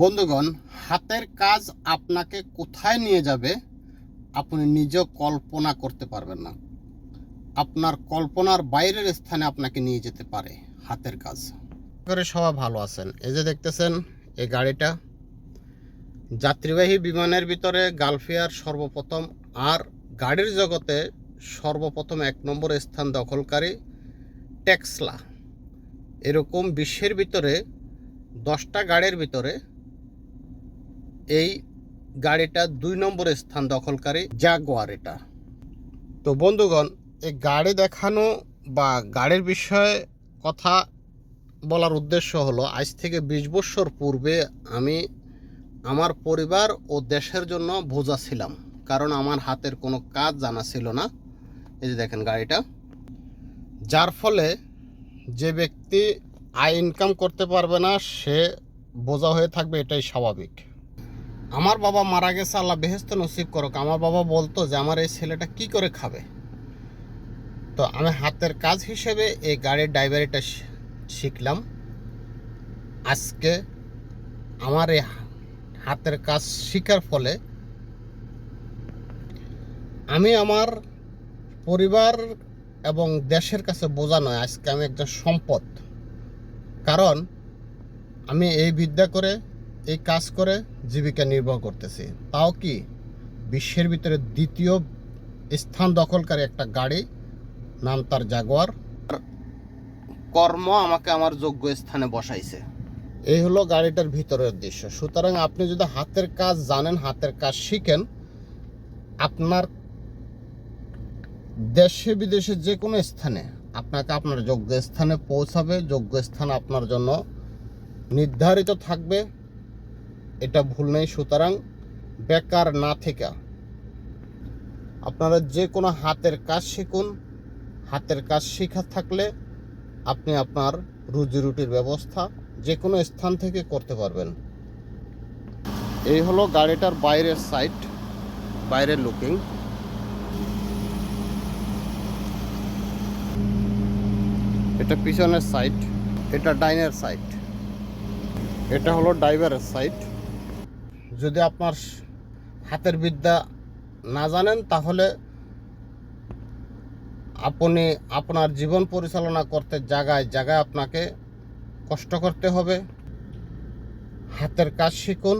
বন্ধুগণ, হাতের কাজ আপনাকে কোথায় নিয়ে যাবে আপনি নিজেও কল্পনা করতে পারবেন না। আপনার কল্পনার বাইরের স্থানে আপনাকে নিয়ে যেতে পারে হাতের কাজ। করে সবাই ভালো আছেন। এই যে দেখতেছেন, এই গাড়িটা যাত্রীবাহী বিমানের ভিতরে গালফিয়ার সর্বপ্রথম আর গাড়ির জগতে সর্বপ্রথম এক নম্বর স্থান দখলকারী টেক্সলা। এরকম বিশ্বের ভিতরে দশটা গাড়ির ভিতরে এই গাড়িটা দুই নম্বর স্থান দখলকারী জাগুয়ার এটা। তো বন্ধুগণ, এই গাড়ি দেখানো বা গাড়ির বিষয়ে কথা বলার উদ্দেশ্য হলো, আজ থেকে বিশ বছর পূর্বে আমি আমার পরিবার ও দেশের জন্য বোঝা ছিলাম, কারণ আমার হাতের কোনো কাজ জানা ছিল না। এই যে দেখেন গাড়িটা। যার ফলে যে ব্যক্তি আয় ইনকাম করতে পারবে না, সে বোঝা হয়ে থাকবে, এটাই স্বাভাবিক। আমার বাবা মারা গেছে, আল্লাহ বেহেস্ত নসিব করুক। আমার বাবা বলতো যে, আমার এই ছেলেটা কি করে খাবে? তো আমি হাতের কাজ হিসেবে এই গাড়ির ড্রাইভারিটা শিখলাম। আজকে আমার এই হাতের কাজ শেখার ফলে আমি আমার পরিবার এবং দেশের কাছে বোঝা নয়, আজকে আমি একজন সম্পদ। কারণ আমি এই বিদ্যা করে, এই কাজ করে জীবিকা নির্বাহ করতেছি। তাও কি বিশ্বের ভিতরে দ্বিতীয় স্থান দখলকারী একটা গাড়ি নাম তার জাগোয়ার? কর্ম আমাকে আমার যোগ্য স্থানে বসাইছে। এই হলো গাড়িটার ভিতরের দৃশ্য। সুতরাং আপনি যদি হাতের কাজ জানেন হাতের কাজ শিখেন আপনার দেশে বিদেশে যে কোনো স্থানে আপনাকে আপনার যোগ্য স্থানে পৌঁছাবে। যোগ্য স্থান আপনার জন্য নির্ধারিত থাকবে। এটা ভুল নেই। সুতরাং বেকার না থেকে আপনারা যে কোনো হাতের কাজ শিখুন। হাতের কাজ শেখা থাকলে আপনি আপনার রুজি রুটির ব্যবস্থা যে কোনো স্থান থেকে করতে পারবেন। এই হলো গাড়িটার বাইরের সাইড বাইরের লুকিং এটা পিছনের সাইড এটা ডাইনের সাইড এটা হলো ড্রাইভারের সাইড যদি আপনার হাতের বিদ্যা না জানেন, তাহলে আপনি আপনার জীবন পরিচালনা করতে জায়গায় জায়গায় আপনাকে কষ্ট করতে হবে। হাতের কাজ শিখুন,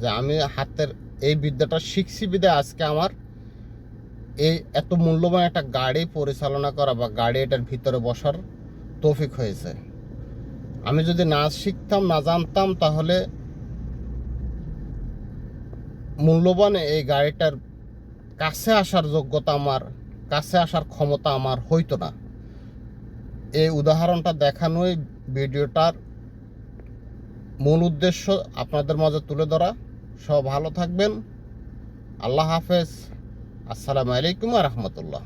যে আমি হাতের এই বিদ্যাটা শিখছি বিদে, আজকে আমার এই এত মূল্যবান একটা গাড়ি পরিচালনা করা বা গাড়ি এটার ভিতরে বসার তৌফিক হয়েছে। আমি যদি না শিখতাম, না জানতাম, তাহলে মূল্যবান এই গাড়িটার কাছে আসার যোগ্যতা আমার, কাছে আসার ক্ষমতা আমার হইতো না। এই উদাহরণটা দেখানোই ভিডিওটার মূল উদ্দেশ্য আপনাদের মাঝে তুলে ধরা। সব ভালো থাকবেন। আল্লাহ হাফেজ। আসসালামু আলাইকুম রহমতুল্লাহ।